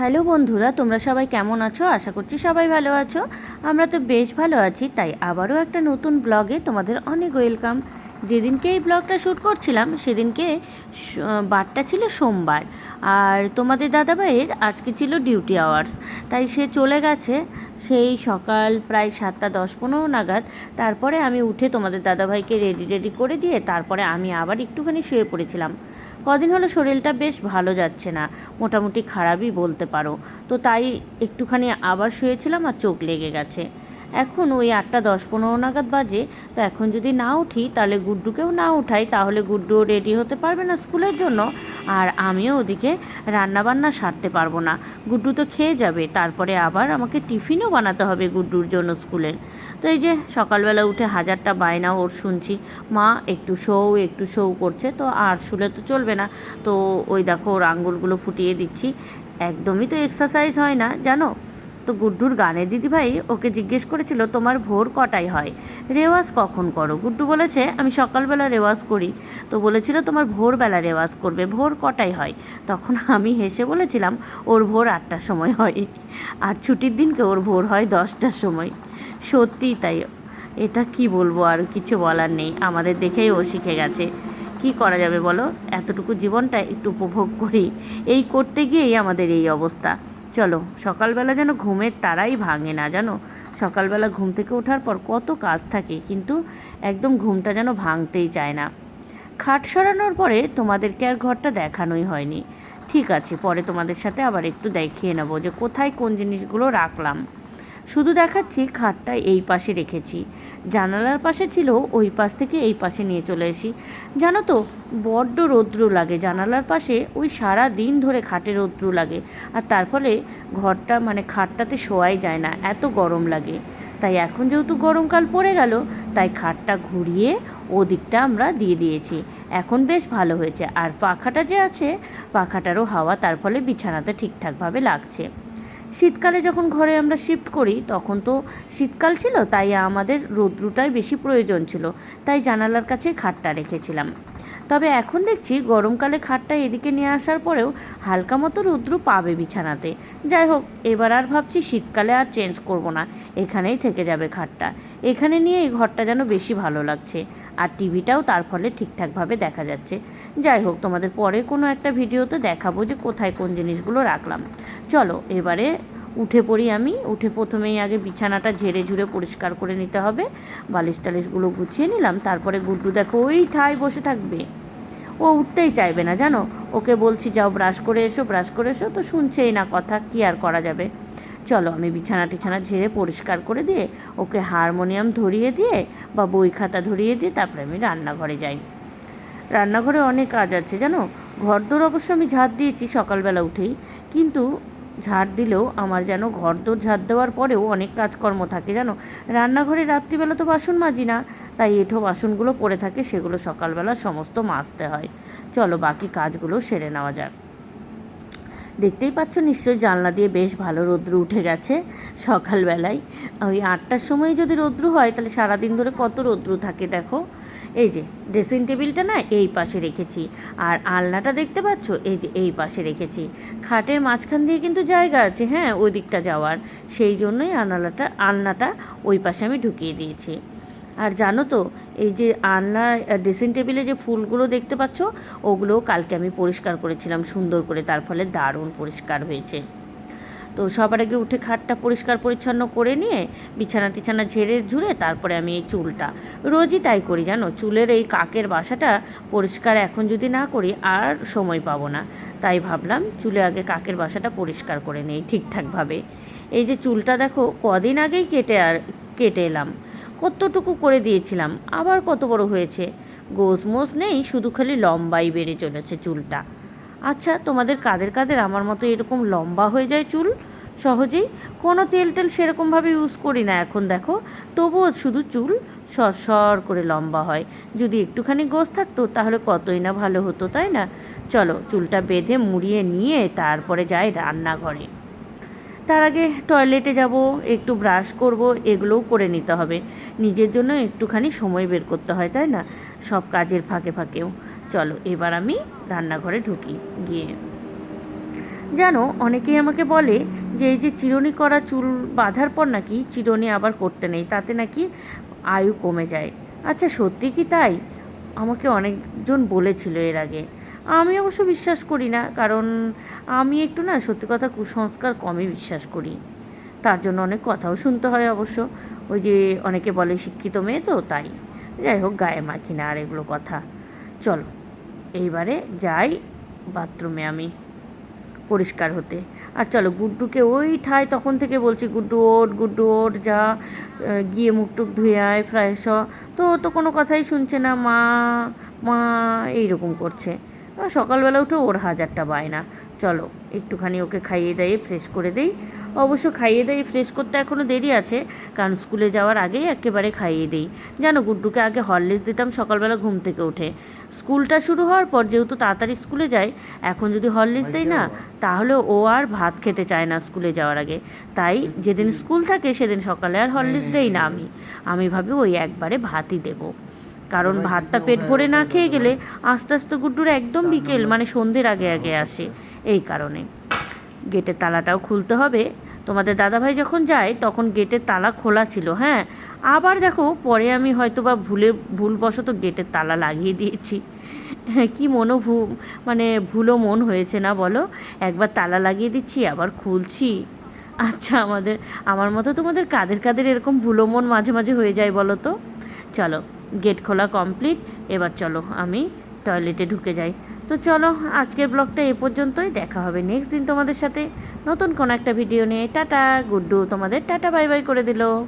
Hello বন্ধুরা, তোমরা সবাই কেমন আছো? আশা করছি সবাই ভালো আছো। আমরা তো বেশ ভালো আছি, তাই আবারও একটা নতুন ব্লগে তোমাদের অনেক ওয়েলকাম যেদিনকে এই ব্লগটা শ্যুট করছিলাম, সেদিনকে বারটা ছিল সোমবার। আর তোমাদের দাদাভাইয়ের আজকে ছিল ডিউটি আওয়ার্স তাই সে চলে গেছে সেই সকাল প্রায় সাতটা দশ পনেরো নাগাদ। তারপরে আমি উঠে তোমাদের দাদাভাইকে রেডি রেডি করে দিয়ে তারপরে আমি আবার একটুখানি শুয়ে পড়েছিলাম। কদিন হলো শরীরটা বেশ ভালো যাচ্ছে না। মোটামুটি খারাপই বলতে পারো। তো তাই একটুখানি আবার শুয়েছিলাম আর চোখ লেগে গেছে। এখন ওই আটটা দশ পনেরো নাগাদ বাজে। তো এখন যদি না উঠি, তাহলে গুড্ডুকেও না উঠাই, তাহলে গুড্ডুও রেডি হতে পারবে না স্কুলের জন্য। আর আমিও ওদিকে রান্নাবান্না সারতে পারব না। গুড্ডু তো খেয়ে যাবে, তারপরে আবার আমাকে টিফিনও বানাতে হবে গুড্ডুর জন্য স্কুলের। তো এই যে সকালবেলা উঠে হাজারটা বায়না ওর শুনছি। মা একটু শোও একটু শোও করছে, তো আর শুলে তো চলবে না। তো ওই দেখো ওর আঙ্গুলগুলো ফুটিয়ে দিচ্ছি। একদমই তো এক্সারসাইজ হয় না, জানো? তো গুড্ডুর গানের দিদিভাই ওকে জিজ্ঞেস করেছিল, তোমার ভোর কটায় হয়? রেওয়াজ কখন করো? গুড্ডু বলেছে, আমি সকালবেলা রেওয়াজ করি। তো বলেছিল, তোমার ভোরবেলা রেওয়াজ করবে, ভোর কটায় হয়? তখন আমি হেসে বলেছিলাম, ওর ভোর আটটার সময় হয়। আর ছুটির দিনকে ওর ভোর হয় দশটার সময়। সত্যিই তাই। এটা কি বলব আর কিছু বলার নেই। আমাদের দেখেই ও শিখে গেছে। কি করা যাবে বলো? এতটুকু জীবনটা একটু উপভোগ করি। এই করতে গিয়েই আমাদের এই অবস্থা। চলো, সকালবেলা যেন ঘুমের তারাই ভাঙে না, জানো? সকালবেলা ঘুম থেকে ওঠার পর কত কাজ থাকে, কিন্তু একদম ঘুমটা যেন ভাঙতেই চায় না। খাট সরানোর পরে তোমাদেরকে আর ঘরটা দেখানোই হয়নি। ঠিক আছে, পরে তোমাদের সাথে আবার একটু দেখিয়ে নেব যে কোথায় কোন জিনিসগুলো রাখলাম। শুধু দেখাচ্ছি খাটটা এই পাশে রেখেছি। জানালার পাশে ছিল ওই পাশ থেকে এই পাশে নিয়ে চলে এসি। জানো তো, বড্ড রৌদ্র লাগে। জানালার পাশে ওই সারা দিন ধরে খাটে রৌদ্র লাগে। আর তার ফলে ঘরটা মানে খাটটাতে শোয়াই যায় না। এত গরম লাগে। তাই এখন যেহেতু গরমকাল পড়ে গেল, তাই খাটটা ঘুরিয়ে ওদিকটা আমরা দিয়ে দিয়েছি। এখন বেশ ভালো হয়েছে। আর পাখাটা যে আছে, পাখাটারও হাওয়া তার ফলে বিছানাতে ঠিকঠাকভাবে লাগছে। শীতকালে যখন ঘরে আমরা শিফট করি, তখন তো শীতকাল ছিল, তাই আমাদের রৌদ্রটাই বেশি প্রয়োজন ছিল। তাই জানালার কাছে খাটটা রেখেছিলাম। তবে এখন দেখছি গরমকালে খাটটা এদিকে নিয়ে আসার পরেও হালকা মতো রৌদ্র পাবে বিছানাতে। যাই হোক, এবার আর ভাবছি শীতকালে আর চেঞ্জ করব না। এখানেই থেকে যাবে খাটটা। এখানে নিয়ে এই ঘরটা যেন বেশি ভালো লাগছে। আর টিভিটাও তার ফলে ঠিকঠাকভাবে দেখা যাচ্ছে। যাই হোক, তোমাদের পরে কোনো একটা ভিডিওতে দেখাবো যে কোথায় কোন জিনিসগুলো রাখলাম। চলো, এবারে উঠে পড়ি আমি। উঠে প্রথমেই আগে বিছানাটা ঝেড়ে ঝুড়ে পরিষ্কার করে নিতে হবে। বালিশ টালিশগুলো গুছিয়ে নিলাম। তারপরে গুড্ডু দেখো, ওই ঠায় বসে থাকবে। ও উঠতেই চাইবে না, জানো? ওকে বলছি, যাও ব্রাশ করে এসো, ব্রাশ করে এসো। তো শুনছেই না কথা, কি আর করা যাবে? চলো, আমি বিছানা টিছানা ঝেড়ে পরিষ্কার করে দিয়ে ওকে হারমোনিয়াম ধরিয়ে দিয়ে বা বই খাতা ধরিয়ে দিয়ে তারপরে আমি রান্নাঘরে যাই। রান্নাঘরে অনেক কাজ আছে, জানো? ঘরদোর অবশ্য আমি ঝাড় দিয়েছি সকালবেলা উঠেই। কিন্তু ঝাড় দিলেও আমার যেন ঘরদোর ঝাড় দেওয়ার পরেও অনেক কাজকর্ম থাকে, জানো? রান্নাঘরে রাত্রিবেলা তো বাসন মাজি না, তাই এঁঠো বাসনগুলো পড়ে থাকে, সেগুলো সকালবেলা সমস্ত মাজতে হয়। চলো বাকি কাজগুলো সেরে নেওয়া যাক। দেখতেই পাচ্ছ, নিশ্চয়ই জানলা দিয়ে বেশ ভালো রৌদ্র উঠে গেছে সকালবেলায়। ওই আটটার সময় যদি রৌদ্র হয়, তাহলে সারাদিন ধরে কত রৌদ্র থাকে, দেখো? এই যে ড্রেসিং টেবিলটা না এই পাশে রেখেছি। আর আলনাটা দেখতে পাচ্ছ? এই যে, এই পাশে রেখেছি। খাটের মাঝখান দিয়ে কিন্তু জায়গা আছে হ্যাঁ ওই দিকটা যাওয়ার। সেই জন্যই আলনাটা আলনাটা ওই পাশে আমি ঢুকিয়ে দিয়েছি। আর জানো তো, এই যে আলনা ড্রেসিং টেবিলে যে ফুলগুলো দেখতে পাচ্ছ ওগুলো কালকে আমি পরিষ্কার করেছিলাম, সুন্দর করে। তার ফলে দারুণ পরিষ্কার হয়েছে। তো সবার আগে উঠে খাটটা পরিষ্কার পরিচ্ছন্ন করে নিয়ে বিছানা টিছানা ঝেড়ে ঝুড়ে তারপরে আমি এই চুলটা। রোজই তাই করি জানো, চুলের এই কাকের বাসাটা পরিষ্কার এখন যদি না করি আর সময় পাবো না। তাই ভাবলাম চুলে আগে কাকের বাসাটা পরিষ্কার করে নেই ঠিকঠাকভাবে। এই যে চুলটা দেখো, কদিন আগেই কেটে আর কেটে এলাম। কতটুকু করে দিয়েছিলাম, আবার কত বড় হয়েছে? গোস মোস নেই, শুধু খালি লম্বাই বেড়ে চলেছে চুলটা। আচ্ছা তোমাদের কাদের কাদের? আমার মতো এরকম লম্বা হয়ে যায় চুল? সহজেই? কোনো তেল টেল সেরকমভাবে ইউজ করি না এখন, দেখো। তবুও শুধু চুল সর করে লম্বা হয়। যদি একটুখানি গোস থাকতো, তাহলে কতই না ভালো হতো, তাই না? চলো, চুলটা বেঁধে মুড়িয়ে নিয়ে তারপরে যাই রান্নাঘরে। তার আগে টয়লেটে যাব, একটু ব্রাশ করব, এগুলোও করে নিতে হবে। নিজের জন্য একটুখানি সময় বের করতে হয়, তাই না? সব কাজের ফাঁকে ফাঁকেও। চলো, এবার আমি রান্নাঘরে ঢুকি, গিয়ে। জানো, অনেকেই আমাকে বলে যে এই যে চিরুনি করা চুল বাঁধার পর নাকি চিরুনি আবার করতে নেই, তাতে নাকি আয়ু কমে যায়। আচ্ছা সত্যি কি তাই? আমাকে অনেকজন বলেছিল এর আগে। আমি অবশ্য বিশ্বাস করি না, কারণ আমি একটু না সত্যি কথা কুসংস্কার কমই বিশ্বাস করি। তার জন্য অনেক কথাও শুনতে হয় অবশ্য। ওই যে অনেকে বলে শিক্ষিত মেয়ে তো, তাই। যাই হোক, গায়ে মাখি না আর এগুলো কথা। চলো, এইবারে যাই বাথরুমে আমি, পরিষ্কার হতে। আর চলো, গুড্ডুকে ওই ঠায় তখন থেকে বলছি, গুড্ডু ওট গুড্ডু ওট যা। গিয়ে মুখ টুক ধুয়ে আয় ফ্রেশ হ। তো তো কোনো কথাই শুনছে না, মা মা, এইরকম করছে। সকালবেলা উঠে ওর হাজারটা বায়না। চলো, একটুখানি ওকে খাইয়ে দিয়ে ফ্রেশ করে দেই। অবশ্য খাইয়ে দিয়ে ফ্রেশ করতে এখনও দেরি আছে, কারণ স্কুলে যাওয়ার আগেই একেবারে খাইয়ে দিই। জানো, গুড্ডুকে আগে হরলিক্স দিতাম সকালবেলা ঘুম থেকে উঠে। স্কুলটা শুরু হওয়ার পর যেহেতু তাড়াতাড়ি স্কুলে যায়, এখন যদি হরলিক্স দেয় না, তাহলে ও আর ভাত খেতে চায় না স্কুলে যাওয়ার আগে। তাই যেদিন স্কুল থাকে, সেদিন সকালে আর হরলিক্স দেই না আমি। আমি ভাবি ওই একবারে ভাতই দেবো। কারণ ভাতটা পেট ভরে না খেয়ে গেলে আস্তে আস্তে গুড্ডুর একদম বিকেল মানে সন্ধ্যের আগে আগে আসে। এই কারণে। গেটের তালাটাও খুলতে হবে। তোমাদের দাদাভাই যখন যায়, তখন গেটের তালা খোলা ছিল হ্যাঁ? আবার দেখো, পরে আমি হয়তো বা ভুলে, ভুলবশত গেটের তালা লাগিয়ে দিয়েছি। কি মনো ভু মানে ভুলো মন হয়েছে না বলো? একবার তালা লাগিয়ে দিচ্ছি, আবার খুলছি। আচ্ছা আমাদের, আমার মতো তোমাদের কাদের কাদের এরকম ভুলো মন মাঝে মাঝে হয়ে যায় বলো তো? চলো গেট খোলা কমপ্লিট এবার চলো, আমি টয়লেটে ঢুকে যাই। তো চলো, আজকের ব্লগটা এ পর্যন্তই, দেখা হবে নেক্সট দিন তোমাদের সাথে। নতুন কোনো একটা ভিডিও নিয়ে। টাটা, গুড্ডু, তোমাদের টাটা বাই বাই করে দিলো।